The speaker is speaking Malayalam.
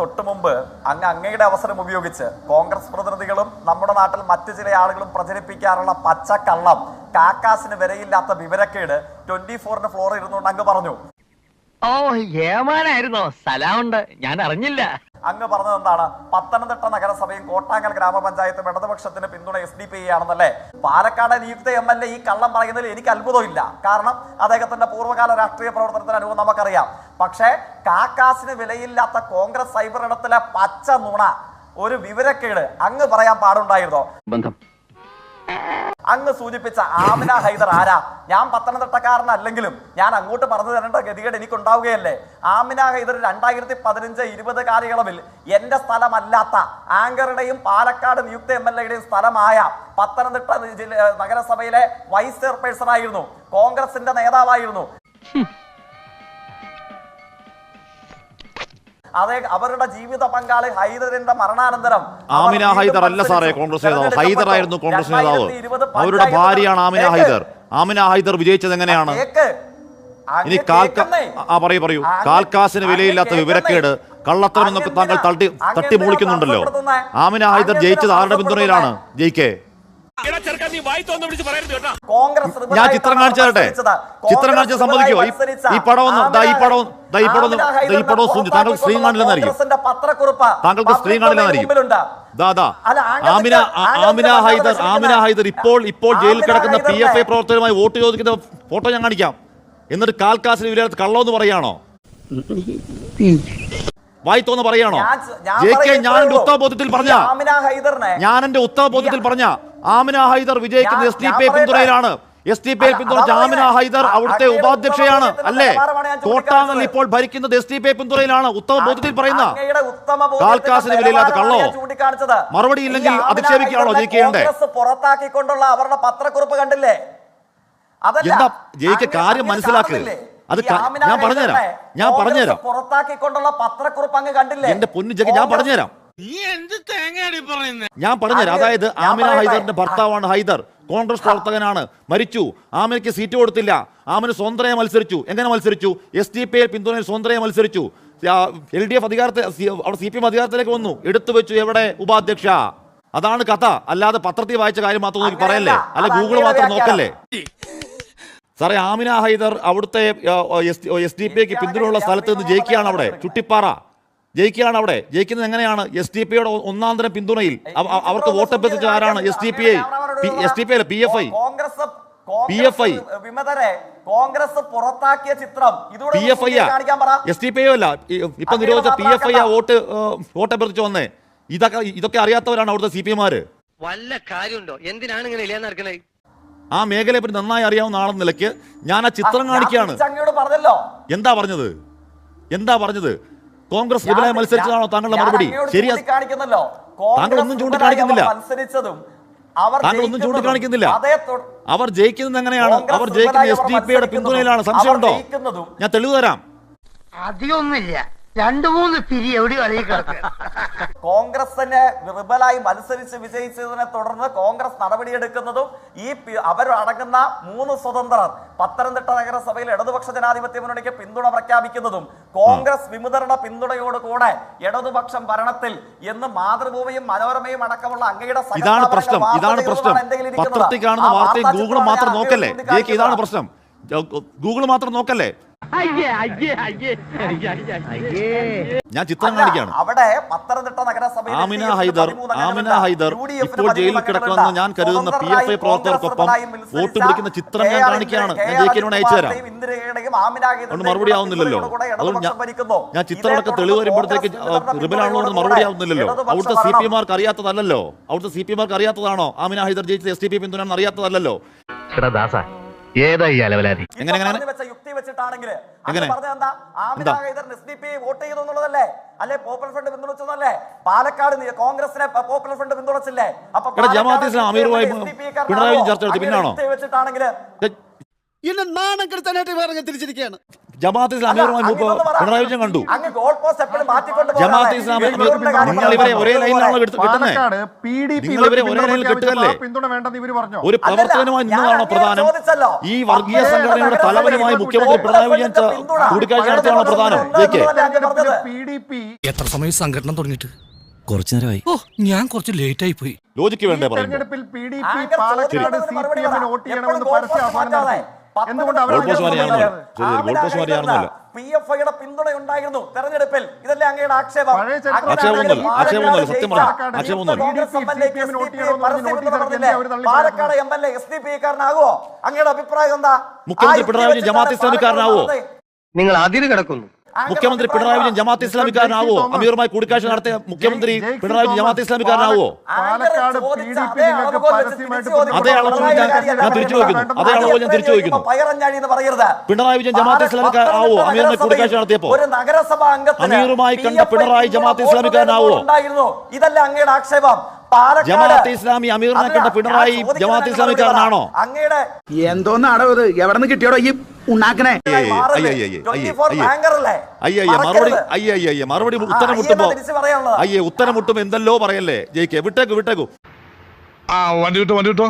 തൊട്ടു മുമ്പ് അങ്ങ് അങ്ങയുടെ അവസരം ഉപയോഗിച്ച് കോൺഗ്രസ് പ്രതിനിധികളും നമ്മുടെ നാട്ടിൽ മറ്റു ചില ആളുകളും പ്രചരിപ്പിക്കാറുള്ള പച്ചക്കള്ളം കാക്കാസിന് വിലയില്ലാത്ത വിവരക്കേട് ട്വന്റി ഫോറിന് ഫ്ലോറിൽ ഇരുന്നുകൊണ്ട് അങ്ങ് പറഞ്ഞു. ഓ ഏമാനായിരുന്നോ സ്ഥലമുണ്ട്. ഞാൻ അറിഞ്ഞില്ല. അങ്ങ് പറഞ്ഞത് എന്താണ്? പത്തനംതിട്ട നഗരസഭയും കോട്ടാങ്കൽ ഗ്രാമപഞ്ചായത്തും ഇടതുപക്ഷത്തിന് പിന്തുണ എസ് ഡി പി ആണെന്നല്ലേ പാലക്കാട് നിയുക്ത എം എൽ എ ഈ കള്ളം പറയുന്നതിൽ എനിക്ക് അത്ഭുതമില്ല. കാരണം അദ്ദേഹത്തിന്റെ പൂർവകാല രാഷ്ട്രീയ പ്രവർത്തനത്തിന് അനുഭവം നമുക്കറിയാം. പക്ഷേ കാക്കാസിന് വിലയില്ലാത്ത കോൺഗ്രസ് സൈബർ ഇടത്തിലെ പച്ച നുണ ഒരു വിവരക്കേട് അങ്ങ് പറയാൻ പാടുണ്ടായിരുന്നോ? ബന്ധം. അങ്ങ് സൂചിപ്പിച്ച ആമിന ഹൈദർ ആരാ? ഞാൻ പത്തനംതിട്ടക്കാരനല്ലെങ്കിലും ഞാൻ അങ്ങോട്ട് പറഞ്ഞു തരേണ്ട ഗതികേട് എനിക്കുണ്ടാവുകയല്ലേ? ആമിന ഹൈദർ രണ്ടായിരത്തി പതിനഞ്ച് ഇരുപത് കാലയളവിൽ എന്റെ സ്ഥലമല്ലാത്ത ആങ്കറുടെയും പാലക്കാട് നിയുക്ത എം എൽ എയുടെയും സ്ഥലമായ പത്തനംതിട്ട ജില്ല നഗരസഭയിലെ വൈസ് ചെയർപേഴ്സൺ ആയിരുന്നു കോൺഗ്രസിന്റെ നേതാവായിരുന്നു. അതെ അവരുടെ ജീവിത പങ്കാളി ഹൈദറിന്റെ മരണാനന്തരം ആമിന ഹൈദർ അല്ല സാറേ കോൺഗ്രസ് നേതാവ്. ഹൈദർ ആയിരുന്നു കോൺഗ്രസ് നേതാവ്. 2020 അവരുടെ ഭാര്യയാണ് ആമിന ഹൈദർ. ആമിന ഹൈദർ വിജയിച്ചത് എങ്ങനെയാണ്. ഇനി കാൽക്ക ആ പറയൂ പറയൂ. കാൽക്കാസിന് വിലയില്ലാത്ത വിവരക്കേട് കള്ളത്തരം എന്നൊക്കെ താങ്കൾ തട്ടി തട്ടി മൂളിക്കുന്നുണ്ടല്ലോ ആമിന ഹൈദർ ജയിച്ചത് ആരുടെ പിന്തുണയിലാണ്? ജയിക്കേ. ഞാൻ ചിത്രം കാണിച്ചു തരട്ടെ? ചിത്രം കാണിച്ചാൽ സമ്മതിക്കോ ഈ പടം ഒന്ന് ഈ പടം ഈ പടം ഈ പടം താങ്കൾക്ക് സ്ക്രീൻ കാണില്ലെന്നായിരിക്കും താങ്കൾക്ക് സ്ക്രീൻ കാണില്ലെന്നായിരിക്കും ദാ ദാ. ആമിന ആമിന ഹൈദർ ആമിന ഹൈദർ ഇപ്പോൾ ഇപ്പോൾ ജയിലിൽ കിടക്കുന്ന പി എഫ് ഐ പ്രവർത്തകരുമായി വോട്ട് ചോദിക്കുന്ന ഫോട്ടോ ഞാൻ കാണിക്കാം. എന്നിട്ട് കാൽക്കാസിന് വിലയില്ലാത്ത കള്ളമെന്ന് പറയാണോ? വായിത്തോന്ന് പറയാണോ? ജെ കെ ഞാൻ എന്റെ ഉത്തരബോധത്തിൽ പറഞ്ഞ? ഞാൻ എന്റെ ഉത്തരബോധത്തിൽ പറഞ്ഞ? ആമിന ഹൈദർ വിജയിക്കുന്ന എസ് ഡി പി. പിന്തുണയിലാണ്. എസ് ഡി പി പിന്തുണ പിന്തുണച്ച ആമിന ഹൈദർ അവിടുത്തെ ഉപാധ്യക്ഷയാണ് അല്ലേ? കോട്ടാങ്ങൽ ഇപ്പോൾ ഭരിക്കുന്നത് എസ് ഡി പി പിന്തുണയിലാണ്. പറയുന്ന ഉത്തമ ബോധ്യത്തിന്റെ കാൽക്കാസിന് വിലയില്ലാത്ത കള്ളോ? മറുപടി ഇല്ലെങ്കിൽ അധിക്ഷേപിക്കാണോ അധിക്ഷേപിക്കുകയാണോ ജയിക്കേണ്ടേ? പുറത്താക്കിക്കൊണ്ടുള്ള അവരുടെ പത്രക്കുറിപ്പ് കണ്ടില്ലേ? എന്താ ജയിക്ക് കാര്യം അങ്ങ് അത് ഞാൻ പറഞ്ഞുതരാം. ഞാൻ പറഞ്ഞുതരാം. പുറത്താക്കിക്കൊണ്ടുള്ള പത്രക്കുറിപ്പ് അങ്ങ് കണ്ടില്ലേ? എന്റെ പൊന്നു ഞാൻ പറഞ്ഞുതരാം. ഞാൻ പറഞ്ഞുതരാം അത് അതായത് ഞാൻ ആമിന. ഹൈദറിന്റെ ഭർത്താവാണ് ഹൈദർ. കോൺഗ്രസ് പ്രവർത്തകനാണ്. മരിച്ചു. ആമിനയ്ക്ക് സീറ്റ് കൊടുത്തില്ല. ആമിന് സ്വന്തയെ മത്സരിച്ചു. എങ്ങനെ മത്സരിച്ചു? എസ് ഡി പി പിന്തുണയിൽ സ്വന്തയെ മത്സരിച്ചു. എൽ ഡി എഫ് അധികാരത്തിൽ അവിടെ സി പി എം അധികാരത്തിലേക്ക് വന്നു. എടുത്തു വെച്ചു എവിടെ? ഉപാധ്യക്ഷ. അതാണ് കഥ. അല്ലാതെ പത്രത്തിൽ വായിച്ച കാര്യം മാത്രം നോക്കി പറയല്ലേ? അല്ല ഗൂഗിൾ മാത്രം നോക്കല്ലേ? സാറേ ആമിന ഹൈദർ അവിടുത്തെ എസ് ഡി പി പിന്തുണയുള്ള സ്ഥലത്ത് നിന്ന് ജയിക്കുകയാണ് അവിടെ. ചുട്ടിപ്പാറ. ജയിക്കുകയാണ് അവിടെ. ജയിക്കുന്നത് എങ്ങനെയാണ്? എസ് ഡി പിയുടെ ഒന്നാം തരം പിന്തുണയിൽ. അവ- അവ- അവർക്ക് വോട്ട് അഭ്യർത്ഥിച്ച ആരാണ്? S D P I S D P അല്ല P F I Congress PFI. വിമതരെ കോൺഗ്രസ് പുറത്താക്കിയ ചിത്രം പി എഫ് ഐ കാണിക്കാൻ പറ. എസ് ഡി പി ഐ അല്ല. ഇപ്പൊ നിരോധിച്ച പി എഫ് ഐ ആ വോട്ട് വോട്ട് അഭ്യർത്ഥിച്ച് വന്നേ. ഇതൊക്കെ ഇതൊക്കെ അറിയാത്തവരാണ് അവിടുത്തെ സി പി എമാര് വല്ല കാര്യമുണ്ടോ? എന്തിനാണ് ഇങ്ങനെ ഇല്ലാന്ന് നടക്കണേ? ആ മേഖലയെ പറ്റി നന്നായി അറിയാവുന്ന ആളെന്ന നിലയ്ക്ക് ഞാൻ ആ ചിത്രം ഞാൻ കാണിക്കുകയാണ്. പറഞ്ഞല്ലോ. എന്താ പറഞ്ഞത്? എന്താ പറഞ്ഞത്? കോൺഗ്രസ് വിപുലമായി മത്സരിച്ചതാണോ താങ്കളുടെ മറുപടി? ചൂണ്ടിക്കാണിക്കുന്നല്ലോ. താങ്കൾ ഒന്നും ചൂണ്ടിക്കാണിക്കുന്നില്ല. താങ്കൾ ഒന്നും ജയിക്കുന്നതും ചൂണ്ടിക്കാണിക്കുന്നില്ല. അതേ അവർ ജയിക്കുന്നത് എങ്ങനെയാണ്? അവർ ജയിക്കുന്ന എസ് ഡി പിയുടെ പിന്തുണയിലാണ്. സംശയമുണ്ടോ? ഞാൻ തെളിവ് തരാം. അധികമൊന്നുമില്ല. രണ്ടു മൂന്ന് പിരി എവിടെ കളിയിൽ കിടക്കുക തന്നെ വിർബലായി മത്സരിച്ച് വിജയിച്ചതിനെ തുടർന്ന് കോൺഗ്രസ് നടപടിയെടുക്കുന്നതും ഈ അവരടങ്ങുന്ന അവർ അടങ്ങുന്ന മൂന്ന് സ്വതന്ത്രർ പത്തനംതിട്ട നഗരസഭയിൽ ഇടതുപക്ഷ ജനാധിപത്യ മുന്നണിക്ക് പിന്തുണ പ്രഖ്യാപിക്കുന്നതും കോൺഗ്രസ് വിമുതരുടെ പിന്തുണയോട് കൂടെ ഇടതുപക്ഷം ഭരണത്തിൽ എന്ന് മാതൃഭൂമിയും മനോരമയും അടക്കമുള്ള അങ്ങയുടെ ഇതാണ് പ്രശ്നം. ഇതാണ് പ്രശ്നം. പത്രത്തിൽ കാണുന്ന വാർത്തയും ഗൂഗിൾ മാത്രം നോക്കല്ലേ? ഇതാണ് പ്രശ്നം. ഗൂഗിൾ മാത്രം നോക്കല്ലേ? അയ്യേ അയ്യേ അയ്യേ അയ്യേ അയ്യേ. ഞാൻ ചിത്രം കാണിക്കാണ് കാണിക്കുകയാണ്. അവിടെ പത്തനംതിട്ട നഗരസഭയിൽ ആമിന ഹൈദർ ആമിന ഹൈദർ ഇപ്പോൾ ജയിലിൽ കിടക്കുമെന്ന് ഞാൻ കരുതുന്ന പി എഫ് ഐ പ്രവർത്തകർക്കൊപ്പം വോട്ട് പിടിക്കുന്ന ചിത്രം ഞാൻ കാണിക്കുകയാണ്. ഞാൻ കെ ആർ ജയിക്കിനോട് അയച്ചു തരാം ഇന്ദിരയുടെയും ഇന്ദിരയുടെയും ആമിന ഹൈദറിന്റെയും അതുകൊണ്ട് മറുപടി ആവുന്നില്ലല്ലോ. അതുകൊണ്ട് ഞാൻ ചിത്രമൊക്കെ തെളിവ് വരുമ്പോഴത്തേക്ക് റിബലാണല്ലോ മറുപടി ആവുന്നില്ലല്ലോ. അവിടുത്തെ സി പി മാർക്ക് അറിയാത്തതല്ലോ അവിടുത്തെ സി പി മാർക്ക് അറിയാത്തതാണോ? ആമിന ഹൈദർ ജയിച്ചത് എസ് ടി പി പിന്തുണ അറിയാത്തതല്ലോ എങ്ങനെ, എങ്ങനെ? പറഞ്ഞു വെച്ചിട്ടാണെങ്കിൽ പറഞ്ഞത് എന്താ? ആമിന എന്താ? എസ് ഡി പി വോട്ട് ചെയ്തു എന്നുള്ളതല്ലേ? അല്ലെ? പോപ്പുലർ ഫ്രണ്ട് പിന്തുണച്ചതല്ലേ? പാലക്കാട് കോൺഗ്രസിനെ പോപ്പുലർ ഫ്രണ്ട് പിന്തുണച്ചില്ലേ? അപ്പൊ? പിണറായി ചർച്ച നടത്തി, പിന്നാണോ? എന്നെ നാണം കെടുത്താനായിട്ട് വേറെ തിരിച്ചിരിക്കുകയാണ്. ജമാഅത്ത് ഇസ്ലാം അല്ല, അമീറുമായി അങ്ങ് മുമ്പ് ഇതൊന്ന് പറ. പിണറായി വിജയൻ കണ്ടു. ജമാഅത്ത് ഇസ്ലാമി നിങ്ങൾ ഇവരെ ഒരേ ലൈനിലാണോ കിട്ടുന്നത് നിങ്ങൾ ഇവരെ ഒരേ ലൈനിൽ കിട്ടുകയല്ലേ? പിന്തുണ വേണ്ടെന്ന് ഇവർ പറഞ്ഞു? ഒരു പ്രവർത്തകനുമായി നിന്നതാണോ പ്രധാനം? ഈ വർഗീയ സംഘടനയുടെ തലവനുമായി മുഖ്യമന്ത്രി പിണറായി വിജയൻ കൂടിക്കാഴ്ച നടത്തിയാണോ പ്രധാനം? എത്ര സമയം സംഘടന തുടങ്ങിയിട്ട്? കുറച്ചു നേരമായി. ഓ ഞാൻ കുറച്ച് ലേറ്റ് ആയി പോയി. ലോജിക്ക് വേണ്ടേ തെരഞ്ഞെടുപ്പിൽ P D P Palakkad C P എമ്മിന് വോട്ട് ചെയ്യണമെന്ന് പരസ്യ ആഹ്വാനം നടത്തി. എന്തുകൊണ്ട് അവർ. പി എഫ് ഐയുടെ പിന്തുണ ഉണ്ടായിരുന്നു. തെരഞ്ഞെടുപ്പിൽ ഇതല്ലേ അങ്ങയുടെ ആക്ഷേപം? Palakkad M L A, S D P കാരനാകുമോ അങ്ങയുടെ അഭിപ്രായം എന്താ? മുഖ്യമന്ത്രി ആ പിണറായി വിജയൻ യുക്തി ജമാഅത്ത് ഇസ്ലാമിക്കാരനാവോ? നിങ്ങൾ അതിര് കിടക്കുന്നു. മുഖ്യമന്ത്രി പിണറായി വിജയൻ? ജമാഅത്ത് ഇസ്ലാമിക്കാരനാവോ? അമീറുമായി കൂടിക്കാഴ്ച നടത്തിയ മുഖ്യമന്ത്രി പിണറായി വിജയൻ ജമാഅത്ത് ഇസ്ലാമിക്കാരനാവോ? അതേ അളവ് ഞാൻ- തിരിച്ചു ചോദിക്കുന്നു. അതേ അളവ് ഞാൻ തിരിച്ചു ചോദിക്കുന്നു. പിണറായി വിജയൻ ജമാഅത്ത് ഇസ്ലാമിക്കാരനാവോ? അമീറുമായി കൂടിക്കാഴ്ച നടത്തിയപ്പോ ഒരു നഗരസഭാ അംഗത്തിന് അമീറുമായി കണ്ട പിണറായി ജമാഅത്ത് ഇസ്ലാമിക്കാരനാവോ? ഉണ്ടായിരുന്നു ഇതല്ല അങ്ങയുടെ ആക്ഷേപം? പാലക്കാട് ജമാഅത്ത് ഇസ്ലാമി അമീറിനെ കണ്ട പിണറായി ജമാഅത്ത് ഇസ്ലാമിക്കാരനാണോ? അങ്ങയുടെ എന്തോന്നാടോ ഇത്? എവിടെ നിന്ന് കിട്ടിയോടോ ഈ ഉണ്ടാക്കണേ അയ്യേ, അയ്യേ, അയ്യേ, 24 അയ്യേ. അല്ലേ? അയ്യേ അയ്യേ മറുപടി മറക്കരുത്. അയ്യേ അയ്യേ അയ്യേ മറുപടി ഉത്തരം അയ്യേ മുട്ടുമ്പോ ഉത്തരം മുട്ടും എന്തല്ലോ പറയല്ലേ ജയിക്കെ വിട്ടേക്കു വിട്ടേക്കു ആ വണ്ടി വിട്ടോ വണ്ടി വിട്ടോ